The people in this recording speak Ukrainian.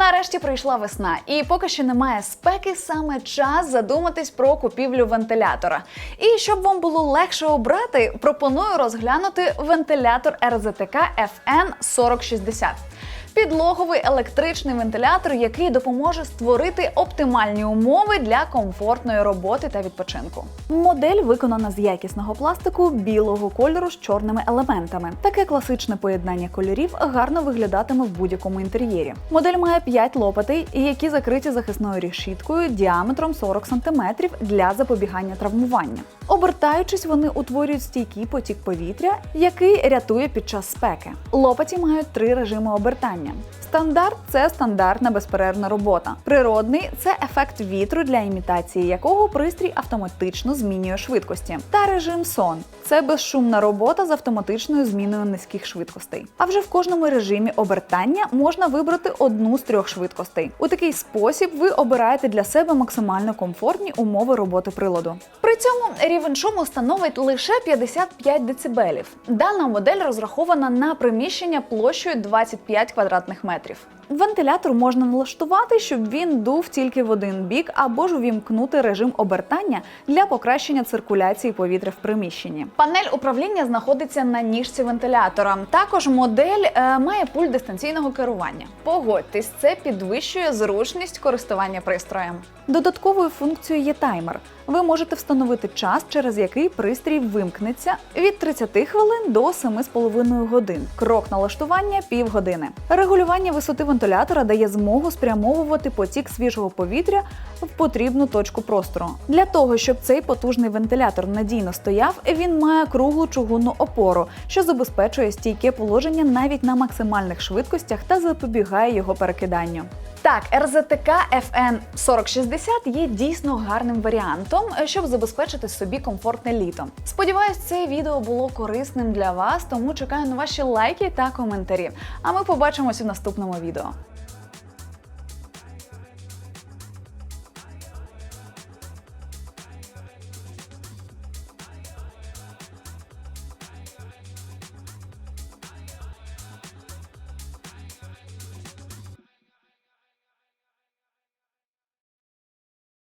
Нарешті прийшла весна, і поки що немає спеки, саме час задуматись про купівлю вентилятора. І щоб вам було легше обрати, пропоную розглянути вентилятор РЗТК FN 4060. Підлоговий електричний вентилятор, який допоможе створити оптимальні умови для комфортної роботи та відпочинку. Модель виконана з якісного пластику білого кольору з чорними елементами. Таке класичне поєднання кольорів гарно виглядатиме в будь-якому інтер'єрі. Модель має 5 лопатей, які закриті захисною решіткою діаметром 40 см для запобігання травмування. Обертаючись, вони утворюють стійкий потік повітря, який рятує під час спеки. Лопаті мають три режими обертання прибиранням. Стандарт це стандартна безперервна робота. Природний це ефект вітру, для імітації якого пристрій автоматично змінює швидкості. Та режим сон це безшумна робота з автоматичною зміною низьких швидкостей. А вже в кожному режимі обертання можна вибрати одну з трьох швидкостей. У такий спосіб ви обираєте для себе максимально комфортні умови роботи приладу. При цьому рівень шуму становить лише 55 дБ. Дана модель розрахована на приміщення площею 25 квадратних метрів метрів. Вентилятор можна налаштувати, щоб він дув тільки в один бік, або ж увімкнути режим обертання для покращення циркуляції повітря в приміщенні. Панель управління знаходиться на ніжці вентилятора. Також модель е, має пульт дистанційного керування. Погодьтесь, це підвищує зручність користування пристроєм. Додатковою функцією є таймер. Ви можете встановити час, через який пристрій вимкнеться від 30 хвилин до 7,5 годин. Крок налаштування півгодини. Регулювання висоти вентилятора дає змогу спрямовувати потік свіжого повітря в потрібну точку простору. Для того, щоб цей потужний вентилятор надійно стояв, він має круглу чугунну опору, що забезпечує стійке положення навіть на максимальних швидкостях та запобігає його перекиданню. Так, РЗТК FN 4060 є дійсно гарним варіантом, щоб забезпечити собі комфортне літо. Сподіваюсь, це відео було корисним для вас, тому чекаю на ваші лайки та коментарі. А ми побачимось у наступному відео.